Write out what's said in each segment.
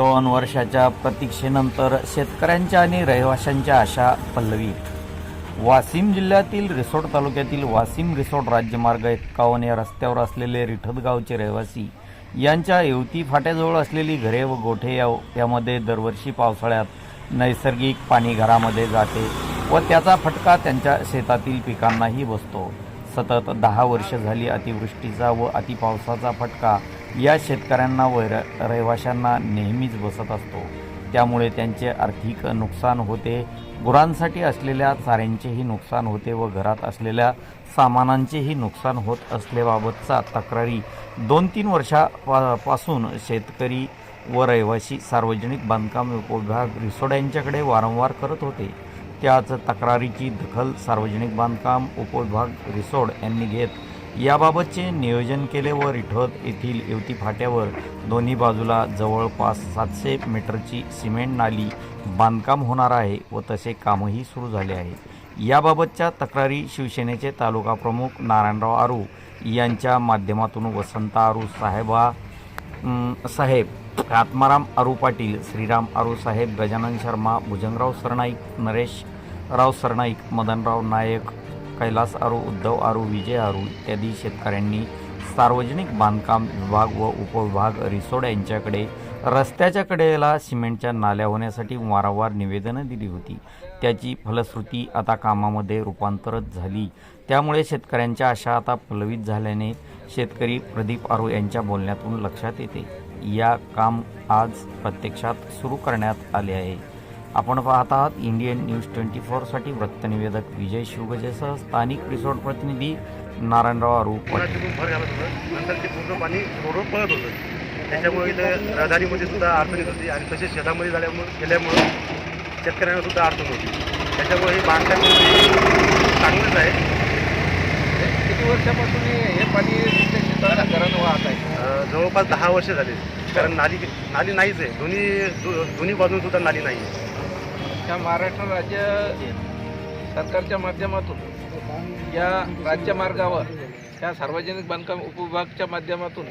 दोन वर्षाच्या प्रतीक्षेनंतर शेतकऱ्यांच्या आणि रहिवाशांच्या आशा पल्लवीत. वाशिम जिल्ह्यातील रिसोड तालुक्यातील वाशिम रिसोड राज्यमार्ग एक्कावन्न या रस्त्यावर असलेले रिठदगावचे रहिवासी यांच्या येवती फाट्याजवळ असलेली घरे व गोठे या यामध्ये दरवर्षी पावसाळ्यात नैसर्गिक पाणी घरामध्ये जाते व त्याचा फटका त्यांच्या शेतातील पिकांनाही बसतो. सतत दहा वर्ष झाली अतिवृष्टीचा व अतिपावसाचा फटका या शेतकऱ्यांना व रहिवाशांना नेहमीच बसत असतो. त्यामुळे त्यांचे आर्थिक नुकसान होते. गुरांसाठी असलेल्या चाऱ्यांचेही नुकसान होते व घरात असलेल्या सामानांचेही नुकसान होत असल्याबाबतचा तक्रारी दोन तीन वर्षापासून शेतकरी व रहिवासी सार्वजनिक बांधकाम विभाग रिसोड यांच्याकडे वारंवार करत होते. त्याच तक्रारीची दखल सार्वजनिक बांधकाम उपविभाग रिसोड यांनी घेत याबाबतचे नियोजन केले व रिठोद येथील युवती फाट्यावर दोन्ही बाजूला जवळपास सातशे मीटरची सिमेंट नाली बांधकाम होणार आहे व तसे कामही सुरू झाले आहे. याबाबतच्या तक्रारी शिवसेनेचे तालुका प्रमुख नारायणराव आरू यांच्या माध्यमातून वसंत आरू साहेबा साहेब आत्माराम आरू पाटील श्रीराम आरू साहेब गजानन शर्मा भुजंगराव सरनाईक नरेश राव सरनाईक मदनराव नायक कैलास आरू उद्धव आरू विजय आरू इत्यादी शेतकऱ्यांनी सार्वजनिक बांधकाम विभाग व उपविभाग रिसोड यांच्याकडे रस्त्याच्या कडेला सिमेंटच्या नाल्या होण्यासाठी वारंवार निवेदनं दिली होती. त्याची फलश्रुती आता कामामध्ये रूपांतरित झाली. त्यामुळे शेतकऱ्यांच्या आशा आता फलवित झाल्याने शेतकरी प्रदीप आरू यांच्या बोलण्यातून लक्षात येते. या काम आज प्रत्यक्षात सुरू करण्यात आले आहे. आपण पाहत आहात इंडियन न्यूज ट्वेंटी फोरसाठी वृत्तनिवेदक विजय शिवगजेसह स्थानिक रिसोर्ट प्रतिनिधी नारायणराव आरू पाटील. पुन्हा तिथून भर घालत होतं. नंतर ते पूर्ण पाणी रोडवर पळत होतं. त्याच्यामुळे इथं रहदारीमध्ये सुद्धा अडचण येत होती आणि तसेच शेतामध्ये झाल्यामुळे गेल्यामुळं शेतकऱ्यांना सुद्धा अडचण होती. त्याच्यामुळे हे बांधकाम चांगलंच आहे. किती वर्षापासून हे हे पाणी तुमच्या शेताला घरानं वाहत आहे? जवळपास दहा वर्ष झाले. कारण नाली नाली नाहीच आहे. दोन्ही दो- दोन्ही बाजून सुद्धा नाली नाही आहे त्या महाराष्ट्र राज्य सरकारच्या माध्यमातून या राज्यमार्गावर त्या सार्वजनिक बांधकाम उपविभागाच्या माध्यमातून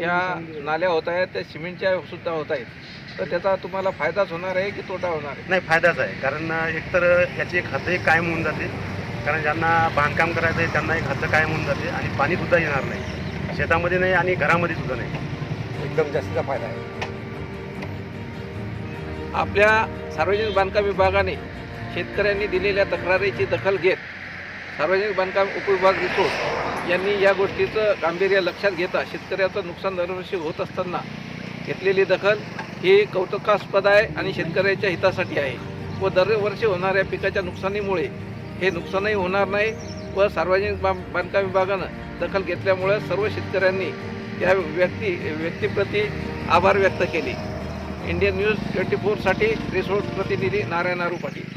त्या नाल्या होत आहेत त्या सिमेंटच्या सुद्धा होत आहेत. तर त्याचा तुम्हाला फायदाच होणार आहे की तोटा होणार आहे? नाही फायदाच आहे. कारण एकतर याची एक हद्द एक कायम होऊन जाते. कारण ज्यांना बांधकाम करायचं आहे त्यांना एक हद्द कायम होऊन जाते आणि पाणी सुद्धा येणार नाही. शेतामध्ये नाही आणि घरामध्ये सुद्धा नाही. एकदम जास्तीचा फायदा आहे. आपल्या सार्वजनिक बांधकाम विभागाने शेतकऱ्यांनी दिलेल्या तक्रारीची दखल घेत सार्वजनिक बांधकाम उपविभाग रिसोर्ट यांनी या गोष्टीचं गांभीर्य लक्षात घेता शेतकऱ्याचं नुकसान दरवर्षी होत असताना घेतलेली दखल ही कौतुकास्पद आहे आणि शेतकऱ्याच्या हितासाठी आहे व दरवर्षी होणाऱ्या पिकाच्या नुकसानीमुळे हे नुकसानही होणार नाही व सार्वजनिक बां बांधकाम विभागानं दखल घेतल्यामुळं सर्व शेतकऱ्यांनी या व्यक्ती व्यक्तीप्रती आभार व्यक्त केले. इंडियन न्यूज ट्वेंटी फोरसाठी रिसोर्ट प्रतिनिधी नारायण पाटील